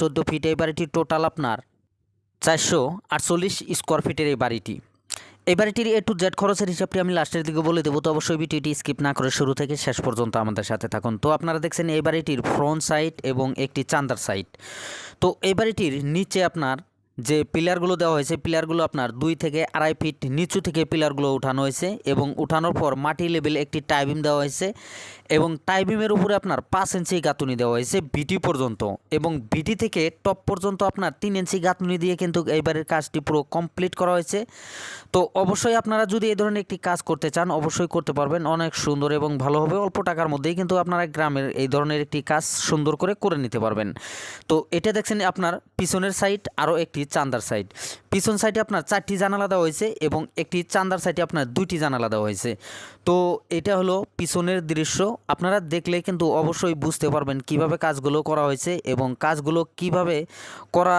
চোদ্দ ফিট এই বাড়িটির টোটাল আপনার চারশো আটচল্লিশ স্কোয়ার ফিটের এই বাড়িটি। এই বাড়িটির এ টু জেড খরচের হিসাবটি আমি লাস্টের দিকে বলে দেবো, তো অবশ্যই ভিডিওটি স্কিপ না করে শুরু থেকে শেষ পর্যন্ত আমাদের সাথে থাকুন। তো আপনারা দেখছেন এই বাড়িটির ফ্রন্ট সাইড এবং একটি চান্দার সাইড তো এই বাড়িটির নিচে আপনার যে পিলারগুলো দেওয়া হয়েছে, পিলারগুলো আপনার দুই থেকে আড়াই ফিট নিচু থেকে পিলারগুলো উঠানো হয়েছে এবং উঠানোর পর মাটি লেভেল একটি টাইবিম দেওয়া হয়েছে এবং টাইবিমের উপরে আপনার পাঁচ ইঞ্চি গাঁথুনি দেওয়া হয়েছে বিটি পর্যন্ত এবং বিটি থেকে টপ পর্যন্ত আপনার তিন ইঞ্চি গাঁথুনি দিয়ে কিন্তু এইবারের কাজটি পুরো কমপ্লিট করা হয়েছে। তো অবশ্যই আপনারা যদি এই ধরনের একটি কাজ করতে চান, অবশ্যই করতে পারবেন। অনেক সুন্দর এবং ভালো হবে। অল্প টাকার মধ্যেই কিন্তু আপনারা গ্রামের এই ধরনের একটি কাজ সুন্দর করে করে নিতে পারবেন। তো এটা দেখছেন আপনার পিছনের সাইড আরও একটি চান্দার সাইড পিছন সাইডে আপনার চারটি জানালা দেওয়া হয়েছে এবং একটি চান্দার সাইডে আপনার দুইটি জানালা দেওয়া হয়েছে। তো এটা হলো পিছনের দৃশ্য। আপনারা দেখলে কিন্তু অবশ্যই বুঝতে পারবেন কীভাবে কাজগুলো করা হয়েছে এবং কাজগুলো কীভাবে করা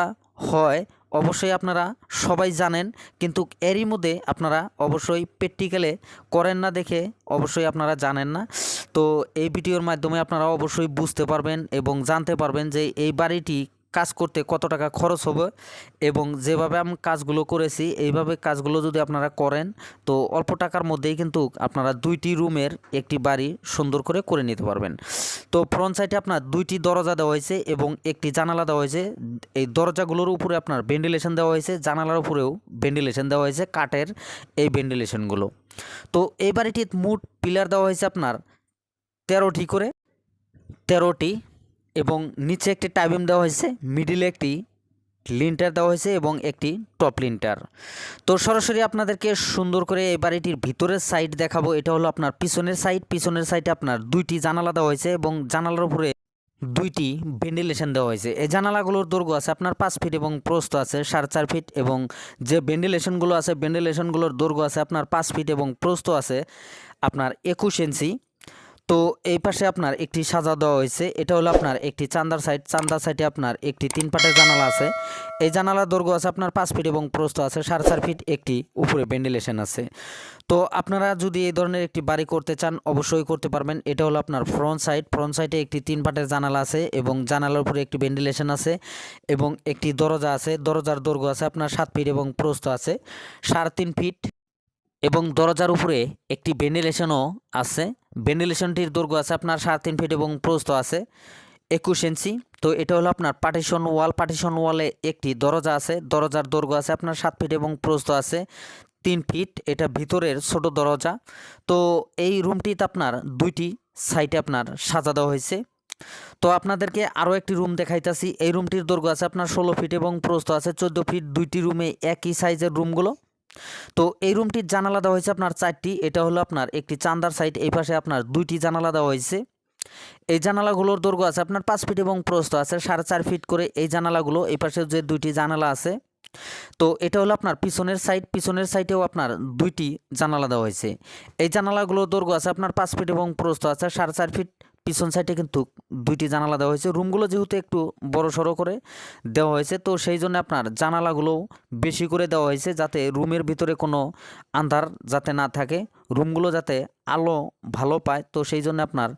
হয়। অবশ্যই আপনারা সবাই জানেন, কিন্তু এরই মধ্যে আপনারা অবশ্যই প্র্যাকটিক্যালে করেন না দেখে অবশ্যই আপনারা জানেন না। তো এই ভিডিওর মাধ্যমে আপনারা অবশ্যই বুঝতে পারবেন এবং জানতে পারবেন যে এই বাড়িটি কাজ করতে কত টাকা খরচ হবে এবং যেভাবে আমি কাজগুলো করেছি, এইভাবে কাজগুলো যদি আপনারা করেন, তো অল্প টাকার মধ্যেই কিন্তু আপনারা দুইটি রুমের একটি বাড়ি সুন্দর করে করে নিতে পারবেন। তো ফ্রন্ট সাইডে আপনার দুইটি দরজা দেওয়া হয়েছে এবং একটি জানালা দেওয়া হয়েছে। এই দরজাগুলোর উপরে আপনার ভেন্টিলেশন দেওয়া হয়েছে, জানালার উপরেও ভেন্টিলেশন দেওয়া হয়েছে, কাঠের এই ভেন্টিলেশনগুলো তো এই বাড়িটির মুট পিলার দেওয়া হয়েছে আপনার তেরোটি করে, তেরোটি এবং নিচে একটি টাইবিম দেওয়া হয়েছে, মিডিলে একটি লিন্টার দেওয়া হয়েছে এবং একটি টপ লিন্টার। তো সরাসরি আপনাদেরকে সুন্দর করে এই বাড়িটির ভিতরের সাইড দেখাবো। এটা হলো আপনার পিছনের সাইড। পিছনের সাইডে আপনার দুইটি জানালা দেওয়া হয়েছে এবং জানালার উপরে দুইটি ভেন্টিলেশন দেওয়া হয়েছে। এই জানালাগুলোর দৈর্ঘ্য আছে আপনার পাঁচ ফিট এবং প্রস্থ আছে সাড়ে চার ফিট এবং যে ভেন্টিলেশনগুলো আছে, ভেন্টিলেশনগুলোর দৈর্ঘ্য আছে আপনার পাঁচ ফিট এবং প্রস্থ আছে আপনার একুশ ইঞ্চি। তো এই পাশে আপনার একটি সাজা দেওয়া হয়েছে। এটা হলো আপনার একটি চান্দার সাইড। চান্দার সাইডে আপনার একটি তিন পাটের জানালা আছে। এই জানালার দৈর্ঘ্য আছে আপনার পাঁচ ফিট এবং প্রস্থ আছে সাড়ে চার ফিট একটি উপরে ভেন্টিলেশন আছে। তো আপনারা যদি এই ধরনের একটি বাড়ি করতে চান, অবশ্যই করতে পারবেন। এটা হলো আপনার ফ্রন্ট সাইড ফ্রন্ট সাইডে একটি তিন পাটের জানালা আছে এবং জানালার উপরে একটি ভেন্টিলেশন আছে এবং একটি দরজা আছে। দরজার দৈর্ঘ্য আছে আপনার সাত ফিট এবং প্রস্থ আছে, সাড়ে তিন ফিট এবং দরজার উপরে একটি ভেন্টিলেশনও আছে। ভেন্টিলেশনটির দৈর্ঘ্য আছে, আপনার সাড়ে তিন ফিট এবং প্রস্থ আছে, একুশ ইঞ্চি তো এটা হলো আপনার পার্টিশন ওয়াল পার্টিশন ওয়ালে একটি দরজা আছে, দরজার দৈর্ঘ্য আছে, আপনার সাত ফিট এবং প্রস্থ আছে, তিন ফিট এটা ভিতরের ছোট দরজা। তো এই রুমটিতে আপনার দুইটি সাইডে আপনার সাজা দেওয়া হয়েছে। তো আপনাদেরকে আরও একটি রুম দেখাইতেছি। এই রুমটির দৈর্ঘ্য আছে, আপনার ষোলো ফিট এবং প্রস্থ আছে, চোদ্দ ফিট দুইটি রুমে একই সাইজের রুমগুলো তো এই রুমটির জানালা দেওয়া হয়েছে আপনার চারটি, এটা হলো আপনার একটি চান্দার সাইড, এই পাশে আপনার দুইটি জানালা দেওয়া হয়েছে। এই জানালাগুলোর দৈর্ঘ্য আছে আপনার পাঁচ ফিট এবং প্রস্ত আছে, সাড়ে চার ফিট করে এই জানালাগুলো, এই পাশে যে দুইটি জানালা আছে। তো এটা হলো আপনার পিছনের সাইড, পিছনের সাইডেও আপনার দুইটি জানালা দেওয়া হয়েছে। এই জানালাগুলোর দৈর্ঘ্য আছে আপনার পাঁচ ফিট এবং প্রস্ত আছে, সাড়ে চার ফিট পিছন সাইডে কিন্তু দুইটি জানালা দেওয়া হয়েছে। রুমগুলো যেহেতু একটু বড় সড়ো করে দেওয়া হয়েছে, তো সেই জন্য আপনার জানালাগুলোও বেশি করে দেওয়া হয়েছে যাতে রুমের ভিতরে কোনো আন্ধার যাতে না থাকে, রুমগুলো যাতে আলো ভালো পায়। তো সেই জন্য আপনার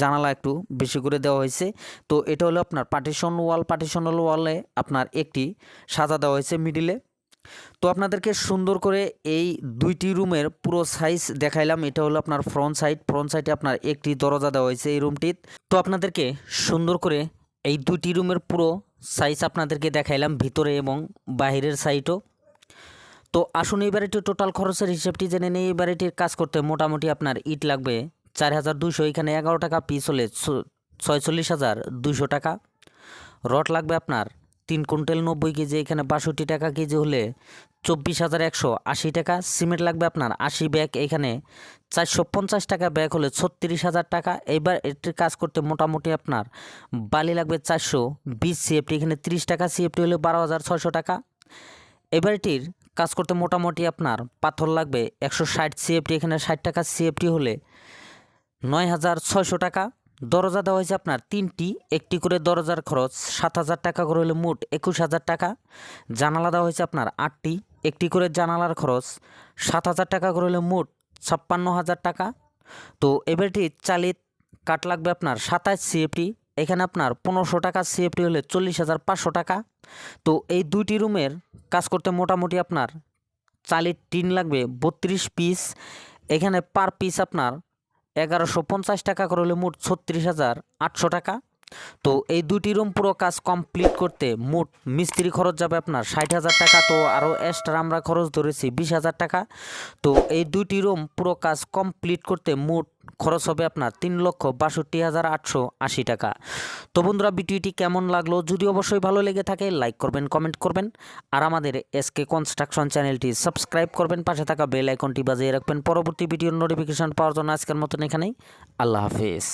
জানালা একটু বেশি করে দেওয়া হয়েছে। তো এটা হলো আপনার পার্টিশন ওয়াল পার্টিশন ওয়ালে আপনার একটি সাজা দেওয়া হয়েছে মিডিলে। তো আপনাদেরকে সুন্দর করে এই দুইটি রুমের পুরো সাইজ দেখাইলাম। এটা হলো আপনার ফ্রন্ট সাইড ফ্রন্ট সাইডে আপনার একটি দরজা দেওয়া হয়েছে এই রুমটির তো আপনাদেরকে সুন্দর করে এই দুইটি রুমের পুরো সাইজ আপনাদেরকে দেখাইলাম ভিতরে এবং বাহিরের সাইডও তো আসুন এই বাড়িটির টোটাল খরচের হিসেবটি জেনে নিই। এই বাড়িটির কাজ করতে মোটামুটি আপনার ইট লাগবে চার হাজার দুশো এখানে এগারো টাকা পিস হলে ছয়চল্লিশ হাজার দুশো টাকা। রড লাগবে আপনার তিন কুইন্টাল নব্বই কেজি, এখানে বাষট্টি টাকা কেজি হলে চব্বিশ হাজার একশো আশি টাকা। সিমেন্ট লাগবে আপনার আশি ব্যাগ, এখানে চারশো পঞ্চাশ টাকা ব্যাগ হলে ছত্রিশ হাজার টাকা। এবার এটির কাজ করতে মোটামুটি আপনার বালি লাগবে চারশো বিশ সিএফটি এখানে তিরিশ টাকা সিএফটি হলে বারো হাজার ছয়শো টাকা। এবার এটির কাজ করতে মোটামুটি আপনার পাথর লাগবে একশো ষাট সিএফটি এখানে ষাট টাকা সিএফটি হলে নয় হাজার ছয়শো টাকা। দরজা দেওয়া হয়েছে আপনার তিনটি, একটি করে দরজার খরচ সাত হাজার টাকা করে হলে মোট একুশ হাজার টাকা। জানালা দেওয়া হয়েছে আপনার আটটি, একটি করে জানালার খরচ সাত হাজার টাকা করে হলে মোট ছাপ্পান্ন হাজার টাকা। তো এবারটি চালিত কাট লাগবে আপনার সাতাশ সিএফটি, এখানে আপনার পনেরোশো টাকা সিএফটি হলে চল্লিশ হাজার পাঁচশো টাকা। তো এই দুইটি রুমের কাজ করতে মোটামুটি আপনার চালির টিন লাগবে বত্রিশ পিস, এখানে পার পিস আপনার এগারোশো পঞ্চাশ টাকা করে হলে মোট ছত্রিশ হাজার আটশো টাকা। তো এই দুটি রুম পুরো কাজ কমপ্লিট করতে মোট মিস্ত্রি খরচ যাবে আপনার ষাট হাজার টাকা, তো আরও এক্সট্রা আমরা খরচ ধরেছি বিশ হাজার টাকা। তো এই দুটি রুম পুরো কাজ কমপ্লিট করতে মোট খরচ হবে আপনার তিন লক্ষ বাষট্টি হাজার আটশো আশি টাকা। তো বন্ধুরা, ভিডিওটি কেমন লাগল? যদি অবশ্যই ভালো লেগে থাকে লাইক করবেন কমেন্ট করবেন। আর আমাদের এসকে কনস্ট্রাকশন চ্যানেলটি সাবস্ক্রাইব করবেন, পাশে থাকা বেল আইকনটি বাজিয়ে রাখবেন। পরবর্তী ভিডিওর নোটিফিকেশন পাওয়ার জন্য আজকের মতন এখানেই। আল্লাহ হাফেজ।